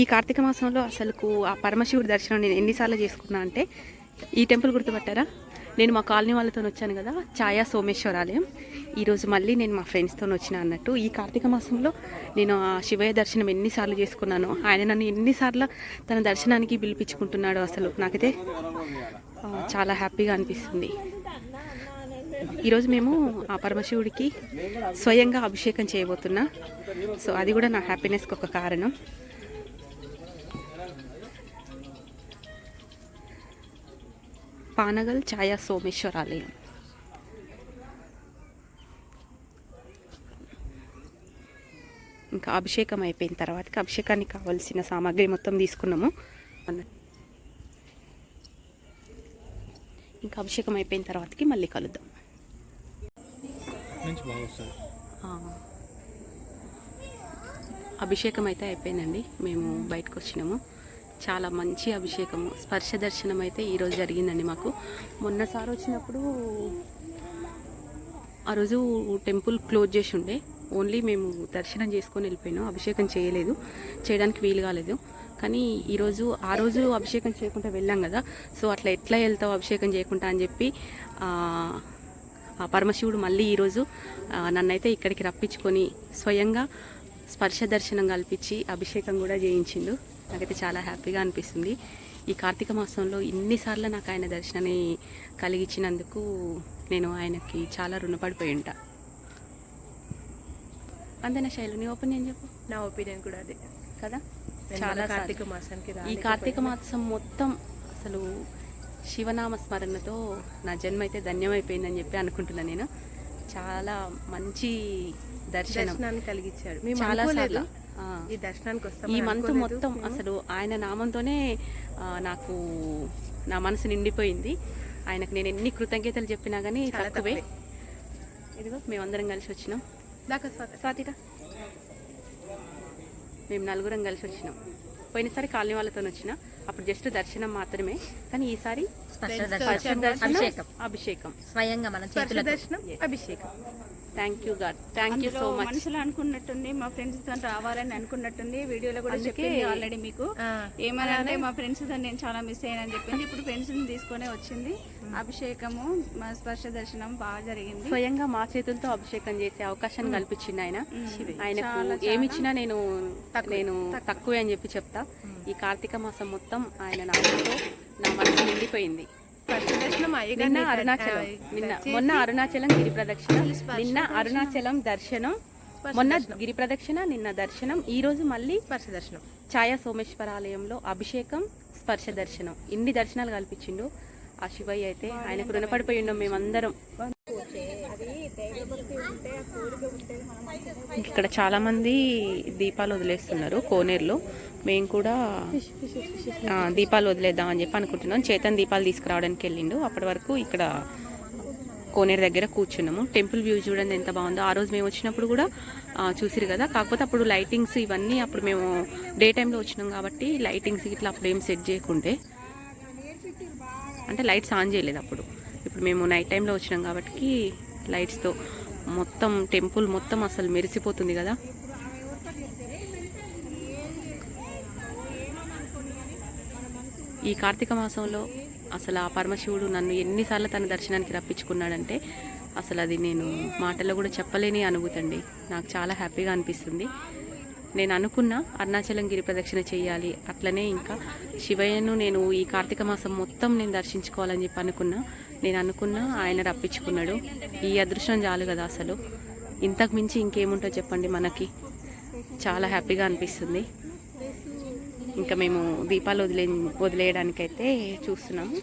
ఈ కార్తీక మాసంలో అసలుకు ఆ పరమశివుడి దర్శనం నేను ఎన్నిసార్లు చేసుకున్నా అంటే ఈ టెంపుల్ గుర్తుపట్టారా? నేను మా కాలనీ వాళ్ళతో వచ్చాను కదా ఛాయా సోమేశ్వర ఆలయం ఈరోజు మళ్ళీ నేను మా ఫ్రెండ్స్తో వచ్చిన అన్నట్టు ఈ కార్తీక మాసంలో నేను ఆ శివయ్య దర్శనం ఎన్నిసార్లు చేసుకున్నాను ఆయన నన్ను ఎన్నిసార్లు తన దర్శనానికి పిలిపించుకుంటున్నాడు అసలు నాకైతే చాలా హ్యాపీగా అనిపిస్తుంది. ఈరోజు మేము ఆ పరమశివుడికి స్వయంగా అభిషేకం చేయబోతున్నా. సో అది కూడా నా హ్యాపీనెస్కి ఒక కారణం. పానగల్ ఛాయా సోమేశ్వర ఆలయం. ఇంకా అభిషేకం అయిపోయిన తర్వాతకి అభిషేకానికి కావాల్సిన సామాగ్రి మొత్తం తీసుకున్నాము. ఇంకా అభిషేకం అయిపోయిన తర్వాతకి మళ్ళీ కలుద్దాం. అభిషేకం అయితే అయిపోయిందండి. మేము బయటకు వచ్చినాము. చాలా మంచి అభిషేకము స్పర్శ దర్శనం అయితే ఈరోజు జరిగిందండి మాకు. మొన్నసారి వచ్చినప్పుడు ఆ రోజు టెంపుల్ క్లోజ్ చేసి ఉండే. ఓన్లీ మేము దర్శనం చేసుకొని వెళ్ళిపోయినాం అభిషేకం చేయలేదు చేయడానికి వీలు కాలేదు. కానీ ఈరోజు ఆ రోజు అభిషేకం చేయకుండా వెళ్ళాం కదా. సో అట్లా ఎట్లా వెళ్తావు అభిషేకం చేయకుండా అని చెప్పి ఆ, పరమశివుడు మళ్ళీ ఈరోజు నన్నైతే ఇక్కడికి రప్పించుకొని స్వయంగా స్పర్శ దర్శనం కల్పించి అభిషేకం కూడా చేయించిండు. నాకైతే చాలా హ్యాపీగా అనిపిస్తుంది. ఈ కార్తీక మాసంలో ఇన్నిసార్లు నాకు ఆయన దర్శనాన్ని కలిగించినందుకు నేను ఆయనకి చాలా రుణపడిపోయి ఉంటా. అంతేనా శైలు నీ ఒపీనియన్ చెప్పు? నా ఒపీనియన్ కూడా అదే. కదా? చాలా కార్తీక. మాసానికి ఈ. కార్తీక మాసం మొత్తం అసలు శివనామ స్మరణతో నా జన్మ అయితే ధన్యమైపోయిందని చెప్పి అనుకుంటున్నా నేను. చాలా మంచి దర్శనం. కలిగించాడు. చాలా సార్లు. ఈ దర్శనానికి వస్తాం ఈ మంత్ మొత్తం అసలు ఆయన నామంతోనే నాకు నా మనసు నిండిపోయింది. ఆయనకు నేను ఎన్ని కృతజ్ఞతలు చెప్పినా కానీ తక్కువే. ఇదిగో మేమందరం కలిసి వచ్చినాం. దాకా. స్వాతిక మేము నలుగురం కలిసి వచ్చినాం. పోయినసారి కాలనీ వాళ్ళతో వచ్చిన. అప్పుడు జస్ట్ దర్శనం మాత్రమే. కానీ ఈసారి అభిషేకం. అభిషేకం. స్వయంగా మన దర్శనం అభిషేకం. Thank you God thank you so much మనసులో అనుకున్నట్టుంది మా ఫ్రెండ్స్తో రావాలని అనుకున్నట్టుంది. వీడియోలో కూడా చెప్పింది ఆల్రెడీ మీకు. ఆ, ఏమని అంటే మా ఫ్రెండ్స్తో నేను చాలా మిస్ అయ్యానని చెప్పింది. ఇప్పుడు ఫ్రెండ్స్ తీసుకొని వచ్చింది. అభిషేకము మా స్పర్శ దర్శనం బాగా జరిగింది. స్వయంగా మా చేతులతో అభిషేకం చేసే అవకాశం కల్పించింది ఆయన. ఆయనకు చాలా, ఏమి ఇచ్చినా నేను నేను తక్కువే. అని చెప్పి చెప్తా. ఈ కార్తీక మాసం మొత్తం ఆయన నామంతో నా మనసు నిండిపోయింది. నిన్న అరుణాచలం. నిన్న మొన్న అరుణాచలం గిరి ప్రదక్షిణ. నిన్న అరుణాచలం దర్శనం. మొన్న గిరి ప్రదక్షిణ నిన్న దర్శనం. ఈ రోజు మళ్ళీ స్పర్శ దర్శనం. ఛాయా సోమేశ్వర ఆలయంలో అభిషేకం స్పర్శ దర్శనం. ఇన్ని దర్శనాలు కల్పించిండు. ఆ శివయ్య అయితే ఆయనకు రుణపడిపోయి ఉన్నాం మేమందరం. ఇక్కడ చాలామంది దీపాలు వదిలేస్తున్నారు కోనేరులో. మేము కూడా దీపాలు వదిలేద్దాం అని చెప్పి అనుకుంటున్నాం. చేతన్ దీపాలు తీసుకురావడానికి వెళ్ళిండు. అప్పటి వరకు ఇక్కడ కోనేరు దగ్గర కూర్చున్నాము. టెంపుల్ వ్యూ చూడండి ఎంత బాగుందో. ఆ రోజు మేము వచ్చినప్పుడు కూడా చూసిరు కదా. కాకపోతే అప్పుడు లైటింగ్స్ ఇవన్నీ అప్పుడు మేము డే టైంలో వచ్చినాం కాబట్టి లైటింగ్స్ ఇట్లా అప్పుడు ఏం సెట్ చేయకుండే. అంటే లైట్స్ ఆన్ చేయలేదు అప్పుడు. ఇప్పుడు మేము నైట్ టైంలో వచ్చినాం కాబట్టి లైట్స్తో మొత్తం టెంపుల్ మొత్తం అసలు మెరిసిపోతుంది కదా. ఈ కార్తీక మాసంలో అసలు ఆ పరమశివుడు నన్ను ఎన్నిసార్లు తన దర్శనానికి రప్పించుకున్నాడంటే అసలు అది నేను మాటల్లో కూడా చెప్పలేని అనుభూతి అండి. నాకు చాలా హ్యాపీగా అనిపిస్తుంది. నేను అనుకున్న అరుణాచలం గిరి ప్రదక్షిణ చేయాలి అట్లనే ఇంకా శివయ్యను నేను ఈ కార్తీక మాసం మొత్తం నేను దర్శించుకోవాలని చెప్పి అనుకున్నా. నేను అనుకున్నా ఆయన రప్పించుకున్నాడు. ఈ అదృష్టం చాలు కదా అసలు. ఇంతకు మించి ఇంకేముంటో చెప్పండి మనకి. చాలా హ్యాపీగా అనిపిస్తుంది. ఇంకా మేము దీపాలు వదిలే వదిలేయడానికైతే చూస్తున్నాము.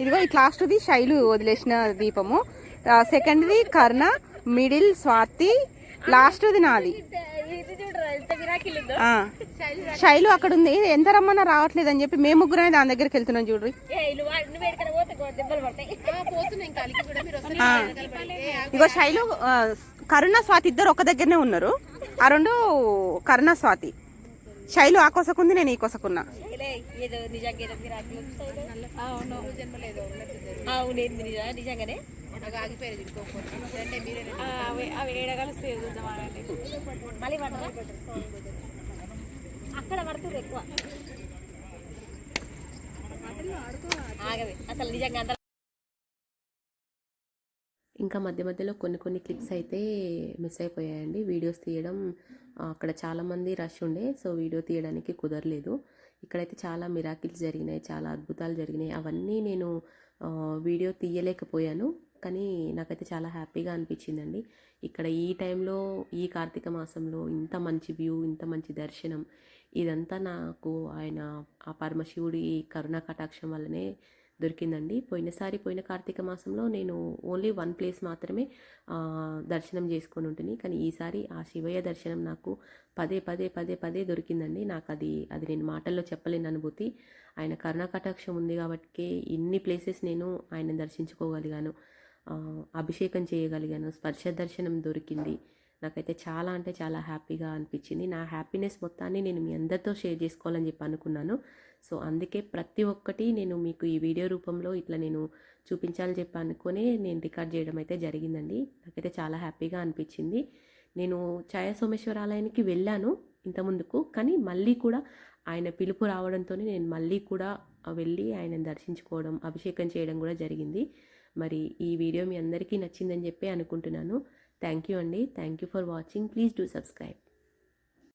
ఇదిగో ఇట్ లాస్ట్ది శైలు వదిలేసిన దీపము. సెకండ్ది కర్ణ మిడిల్ స్వాతి లాస్ట్ది నాది. ఆ. శైలు అక్కడ ఉంది ఎంత రమ్మన్నా రావట్లేదు అని చెప్పి మేము ముగ్గురం దాని దగ్గరికి వెళ్తున్నాం చూడ్రి ఆ. ఇగో శైలు కరుణ స్వాతి ఇద్దరు ఒక దగ్గరనే ఉన్నారు. ఆ రెండు కరుణ స్వాతి. శైలు ఆ కొసకుంది నేను ఈ కొసకున్నా. నిజంగానే? అక్కడ పడుతుంది ఎక్కువ. ఆగవే. అసలు నిజంగా అంత ఇంకా మధ్య మధ్యలో కొన్ని కొన్ని క్లిప్స్ అయితే మిస్ అయిపోయాయండి. వీడియోస్ తీయడం అక్కడ చాలామంది రష్ ఉండే సో వీడియో తీయడానికి కుదరలేదు. ఇక్కడైతే చాలా మిరాకిల్స్ జరిగినాయి చాలా అద్భుతాలు జరిగినాయి. అవన్నీ నేను వీడియో తీయలేకపోయాను కానీ నాకైతే చాలా హ్యాపీగా అనిపించిందండి. ఇక్కడ ఈ టైంలో ఈ కార్తీక మాసంలో ఇంత మంచి వ్యూ ఇంత మంచి దర్శనం ఇదంతా నాకు ఆయన ఆ పరమశివుడి కరుణా కటాక్షం వల్లనే దొరికిందండి. పోయినసారి పోయిన కార్తీక మాసంలో నేను ఓన్లీ వన్ ప్లేస్ మాత్రమే దర్శనం చేసుకొని ఉంటుంది కానీ ఈసారి ఆ శివయ్య దర్శనం నాకు పదే పదే పదే పదే దొరికిందండి. నాకు అది అది నేను మాటల్లో చెప్పలేని అనుభూతి. ఆయన కరుణాకటాక్షం ఉంది కాబట్టి ఇన్ని ప్లేసెస్ నేను ఆయన దర్శించుకోగలిగాను. అభిషేకం చేయగలిగాను. స్పర్శ దర్శనం దొరికింది. నాకైతే చాలా అంటే చాలా హ్యాపీగా అనిపించింది. నా హ్యాపీనెస్ మొత్తాన్ని నేను మీ అందరితో షేర్ చేసుకోవాలని చెప్పి అనుకున్నాను. సో అందుకే ప్రతి ఒక్కటి నేను మీకు ఈ వీడియో రూపంలో ఇట్లా నేను చూపించాలని చెప్పి అనుకునే నేను రికార్డ్ చేయడం అయితే జరిగిందండి. నాకైతే చాలా హ్యాపీగా అనిపించింది. నేను ఛాయా సోమేశ్వర ఆలయానికి వెళ్ళాను ఇంతముందుకు కానీ మళ్ళీ కూడా ఆయన పిలుపు రావడంతోనే నేను మళ్ళీ కూడా వెళ్ళి ఆయన దర్శించుకోవడం అభిషేకం చేయడం కూడా జరిగింది. మరి ఈ వీడియో మీ అందరికీ నచ్చిందని చెప్పి అనుకుంటున్నాను. థ్యాంక్ యూ అండి. Thank you for watching. Please do subscribe.